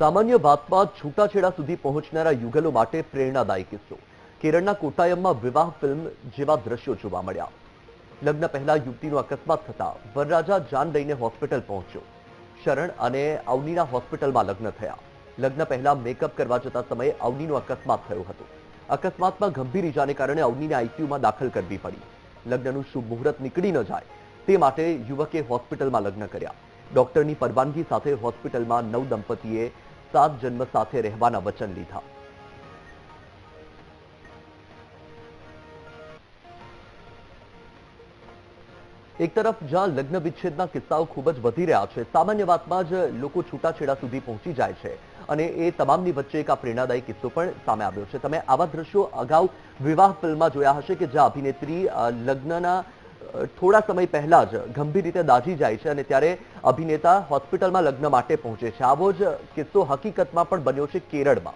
સામાન્ય વાતમાં છૂટાછેડા સુધી પહોંચનારા યુગલો માટે પ્રેરણાદાયી કિસ્સો. કેરળના કોટાયમમાં વિવાહ ફિલ્મ જેવા દ્રશ્યો જોવા મળ્યા. લગ્ન પહેલા યુવતીનો અકસ્માત થતા વરરાજા જાન લઈને હોસ્પિટલ પહોંચ્યો. શરણ અને અવનીના હોસ્પિટલમાં લગ્ન થયા. લગ્ન પહેલા મેકઅપ કરવા જતા સમયે અવનીનો અકસ્માત થયો હતો. અકસ્માતમાં ગંભીર ઇજાને કારણે અવનીને આઈસીયુમાં દાખલ કરવી પડી. લગ્નનું શુભ મુહૂર્ત નીકળી ન જાય તે માટે યુવકે હોસ્પિટલમાં લગ્ન કર્યા. ડોક્ટરની પરવાનગી સાથે હોસ્પિટલમાં નવ દંપતીએ સાત જન્મ સાથે રહેવાના વચન લીધા. એક તરફ, જ્યાં લગ્ન વિચ્છેદના કિસ્સાઓ ખૂબ જ વધી રહ્યા છે, સામાન્ય વાતમાં જ લોકો છૂટાછેડા સુધી પહોંચી જાય છે અને એ તમામની વચ્ચે એક આ પ્રેરણાદાયી કિસ્સો પણ સામે આવ્યો છે. તમે આવા દ્રશ્યો અગાઉ વિવાહ ફિલ્મમાં જોયા હશે કે જ્યાં અભિનેત્રી લગ્નના થોડા સમય પહેલા જ ગંભીર રીતે દાઝી જાય છે અને ત્યારે અભિનેતા હોસ્પિટલમાં લગ્ન માટે પહોંચે છે. આવો જ કિસ્સો હકીકતમાં પણ બન્યો છે કેરળમાં.